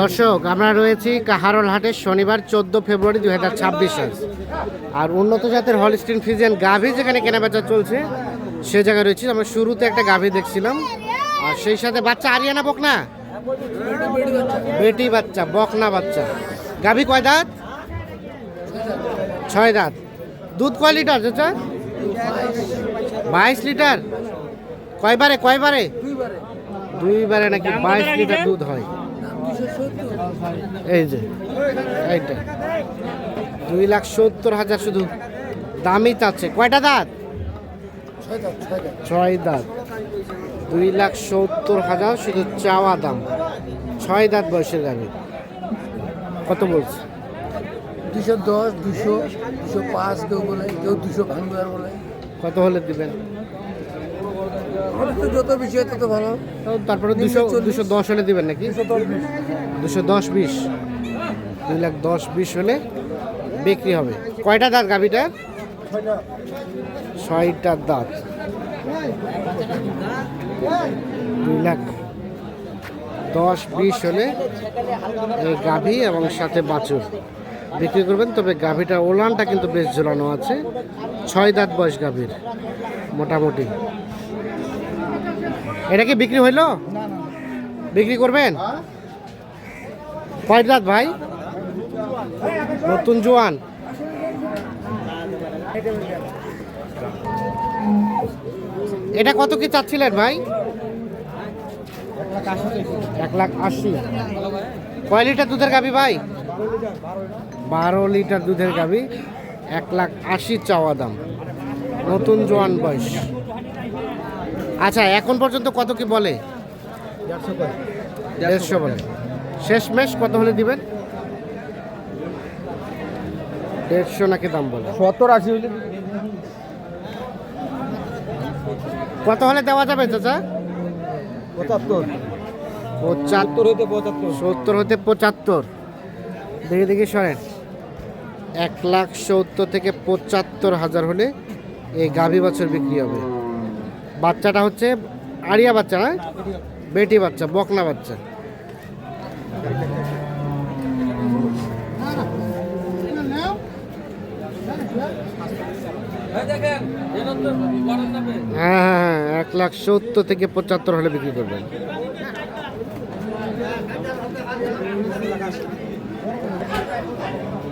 দর্শক, আমরা রয়েছি কাহারল হাটের শনিবার চোদ্দ ফেব্রুয়ারি দু হাজার ছাব্বিশ। আর উন্নত জাতের হলস্টিন ফিজিয়ান গাভী যেখানে কেনাবেচা চলছে, সে জায়গায় রয়েছি। আমরা শুরুতে একটা গাভী দেখছিলাম। আর সেই সাথে বাচ্চা আরিয়ানা বকনা? বেটি বাচ্চা, বকনা বাচ্চা। গাভী কয় দাঁত? ছয় দাঁত। দুধ কয় লিটার, চাচা? বাইশ লিটার। কয়বারে কয়বারে? দুইবারে নাকি বাইশ লিটার দুধ হয়। এই যে এইটা। দুই লাখ সত্তর হাজার শুধু দামই চাচ্ছে কয়টা দাঁত? ছয় দাঁত। দুই লাখ সত্তর হাজার শুধু চাওয়া দাম। ছয় দাঁত বয়সের গাড়ি কত বলছে? দুশো দশ দুশো দুশো পাঁচ কেউ বলে কেউ দুশো ভাঙবে বলে। কত হলে দিবেন? আমাদের তো যত বেশি হয় তত ভালো। তাও তারপরে দুশো দুশো দশ হলে দিবেন নাকি? দুশো দশ বিশ। দুশো দশ বিশ। দুই লাখ দশ বিশ হলে বিক্রি হবে। কয়টা দাঁত গাভিটা? ছয়টা দাঁত। দুই লাখ দশ বিশ হলে এই গাভী এবং সাথে বাছুর। বিক্রি করবেন তবে গাভীটার ওলানটা কিন্তু বেশ ঝোলানো আছে। ছয় দাঁত বয়স গাভীর মোটামুটি। এটা কি বিক্রি হইল? বিক্রি করবেন? কয় দাঁত ভাই? নতুন জোয়ান। এটা কত কি চাচ্ছিলেন ভাই? এক লাখ আশি। কয় লিটার দুধের গাবি ভাই? বারো লিটার দুধের গাবি এক লাখ আশি চাওয়া দাম। নতুন জোয়ান বয়স। আচ্ছা এখন পর্যন্ত কত কি বলে? দেড়শো বলে। শেষ মেশ কত হলে দিবেন? দেড়শো নাকি দাম বলে? সত্তর আশি হলে কত হলে দেওয়া যাবে চাচা? পঁচাত্তর। পঁচাত্তর। হইতে পঁচাত্তর। সত্তর হতে পঁচাত্তর। দেখে দেখি সরেন। এক লাখ সত্তর থেকে পঁচাত্তর হাজার হলে এই গাভী বছর বিক্রি হবে। বাচ্চাটা হচ্ছে আরিয়া বাচ্চা না? বেটি বাচ্চা, বকনা বাচ্চা। হ্যাঁ হ্যাঁ হ্যাঁ এক লাখ সত্তর থেকে পঁচাত্তর হলে বিক্রি করবেন।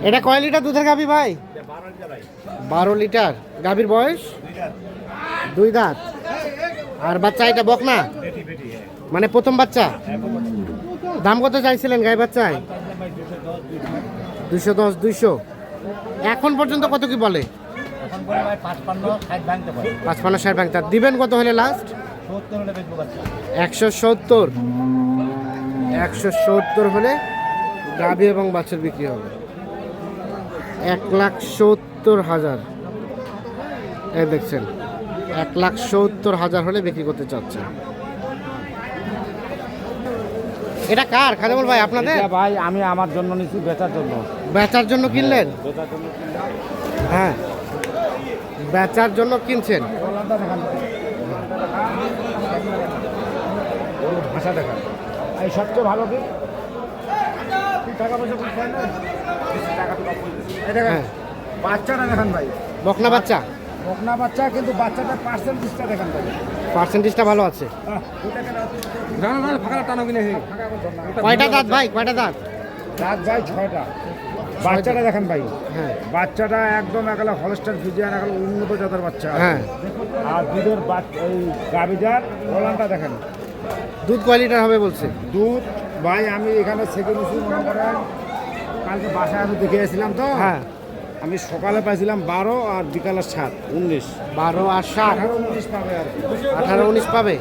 এটা কয় লিটার দুধের গাভী ভাই? বারো লিটার। গাভীর বয়স? দুই দাঁত। আর বাচ্চা এটা বক না? মানে প্রথম বাচ্চা? দাম কত চাইছিলেন গাই বাচ্চায়? দুইশো দশ, দুইশো। এখন পর্যন্ত কত কি বলে? পাঁচ পান্ন ষাট তার দিবেন কত হলে লাস্ট একশো সত্তর। একশো সত্তর হলে গাভী এবং বাছুর বিক্রি হবে। এক লাখ সত্তর হাজার। এই দেখছেন। এক লাখ সত্তর হাজার হলে বিক্রি করতে চাচ্ছেন এটা কার? খাদেমুল ভাই আপনাদের? ভাই আমি আমার জন্য নিচ্ছি বেচার জন্য। বেচার জন্য কিনলেন? হ্যাঁ বেচার জন্য কিনছেন? ভাষা দেখান। এই সবচেয়ে ভালো কি? টাকা পয়সা? টাকা হ্যাঁ। বাচ্চাটা দেখেন ভাই। বকনা বাচ্চা? বকনা বাচ্চা কিন্তু বাচ্চাটার পার্সেন্টেজটা দেখেন ভাই পার্সেন্টেজটা ভালো আছে। না না ফাঁকা টানো কিনে কয়টা দাঁত ভাই? কয়টা দাঁত? দাঁত ভাই ছয়টা। বাচ্চাটা দেখেন ভাই। হ্যাঁ। বাচ্চাটা একদম একালে হলস্টার ফিজিয়ান একালে উন্নত জাতের বাচ্চা। হ্যাঁ। আর দুধের এই গাভিজার ওলানটা দেখেন। দুধ কয় লিটার হবে বলছে? দুধ ভাই আমি এখানে সেকেন্ড ইস্যু মনে করেন। কালকে বাসায় আমি দেখে এসেছিলাম তো। হ্যাঁ। আমি সকালে পাইছিলাম বারো আর বিকালে সাত উনিশ। বারো আর আঠারো উনিশ পাবে আর আঠারো উনিশ পাবে?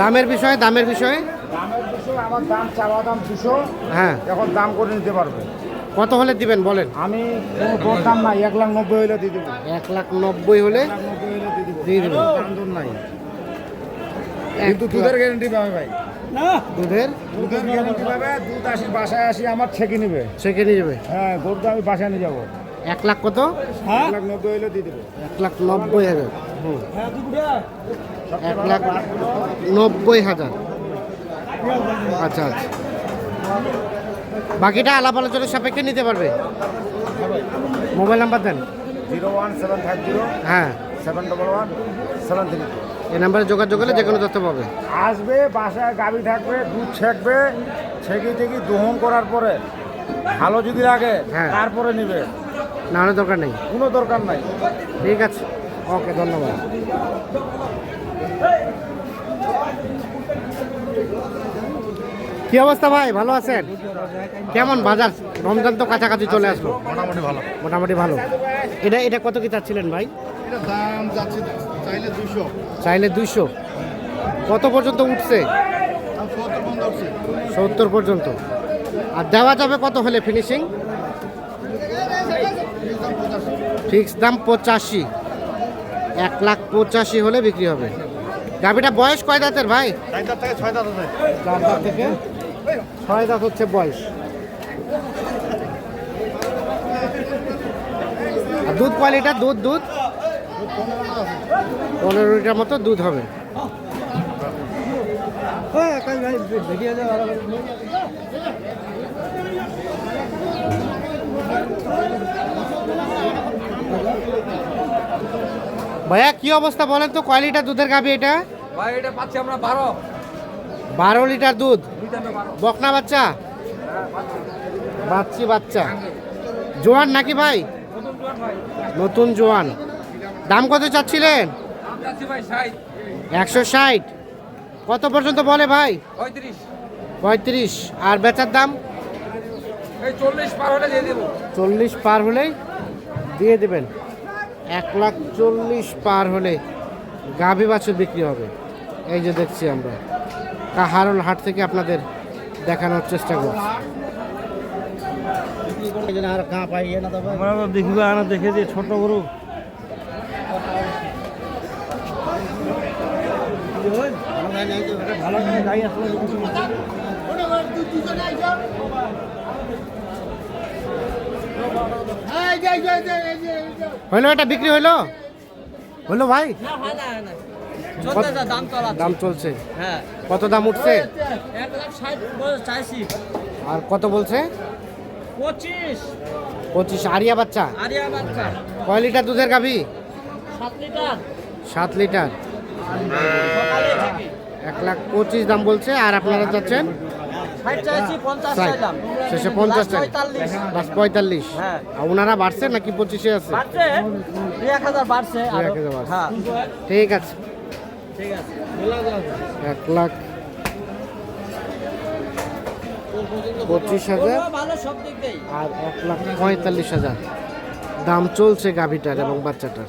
দামের বিষয়ে দামের বিষয়ে? দামের বিষয়ে আমার দাম চাওয়া দাম দুশো। হ্যাঁ। এখন দাম করে নিতে পারবে। কত হলে দিবেন বলেন? আমি কোনো দর দাম নাই এক লাখ নব্বই হলে দিয়ে দেবো। এক লাখ নব্বই হলে দিয়ে দেবো। দাম নাই। কিন্তু দুধের গ্যারেন্টি পাবে ভাই। দুধের? দুধের গ্যারেন্টি পাবে দুধ আসি বাসায় আসি আমার ছেঁকে নেবে। সেকে নিয়ে যাবে? হ্যাঁ গরুটা আমি বাসায় নিয়ে যাব। এক লাখ কত? এক লাখ নব্বই হলে দিয়ে দেবো। এক লাখ নব্বই হাজার। এক লাখ নব্বই হাজার। আচ্ছা আচ্ছা। বাকিটা আলাপ আলোচনার সাপেক্ষে নিতে পারবে। মোবাইল নাম্বার দেন। Zero one seven five zero. হ্যাঁ। Seven double one seven three এই নাম্বারে যোগাযোগ করলে যে কোনো তথ্য পাবে। আসবে বাসায় গাবি থাকবে দুধ ছেঁকবে ছেঁকে টেকে দহন করার পরে ভালো যদি লাগে হ্যাঁ। তারপরে নিবে। না হলে দরকার নেই। কোনো দরকার নাই। ঠিক আছে। ওকে ধন্যবাদ। কি অবস্থা ভাই? ভালো আছেন? কেমন বাজার? রমজান তো কাছাকাছি চলে আসলো। মোটামুটি ভালো। মোটামুটি ভালো। এটা এটা কত কি চাচ্ছিলেন ভাই? দাম যাচ্ছে চাইলে দুইশো। কত পর্যন্ত উঠছে? সত্তর পর্যন্ত আর দেওয়া যাবে কত হলে ফিনিশিং ফিক্স দাম পঁচাশি। এক লাখ পঁচাশি হলে বিক্রি হবে। গাভিটা বয়স কয় দাঁতের ভাই? ছয় দাঁত থেকে? ছয় দাঁত হচ্ছে বয়স। আর দুধ কোয়ালিটার দুধ দুধ? পনেরো লিটার মতো দুধ হবে। ভাইয়া কি অবস্থা বলেন তো কয় লিটার দুধের গাভি এটা? ভাই এটা পাচ্ছি আমরা বারো। বারো লিটার দুধ? বকনা বাচ্চা। বাচ্চি বাচ্চা। জোয়ান নাকি ভাই? নতুন জোয়ান ভাই। নতুন জোয়ান। দাম কত চাচ্ছিলেন? একশো ষাট। কত পর্যন্ত বলে ভাই? পঁয়ত্রিশ। আর বেচার দাম? চল্লিশ পার হলে দিয়ে চল্লিশ পার হলেই দিয়ে দেবেন। এক লাখ চল্লিশ পার হলে গাভী বাছুর বিক্রি হবে। এই যে দেখছি আমরা। কাহারল হাট থেকে আপনাদের দেখানোর চেষ্টা করছি। দেখিবে আনা দেখে যে ছোট গরু ভালো গাই আসলে হইল এটা বিক্রি হইল? হইল ভাই? দাম দাম চলছে। হ্যাঁ। কত দাম উঠছে? আর কত বলছে? পঁচিশ। পঁচিশ আরিয়া বাচ্চা? আরিয়া বাচ্চা। কয় লিটার দুধের গাভী? সাত লিটার। সাত লিটার। এক লাখ পঁচিশ দাম বলছে আর আপনারা যাচ্ছেন? শেষে পঞ্চাশ চাই। পঁয়তাল্লিশ। হ্যাঁ। আর ওনারা বাড়ছে নাকি পঁচিশে আছে। হ্যাঁ। ঠিক আছে। ঠিক আছে। এক লাখ পঁচিশ হাজার আর এক লাখ পঁয়তাল্লিশ হাজার। দাম চলছে গাভিটার এবং বাচ্চাটার।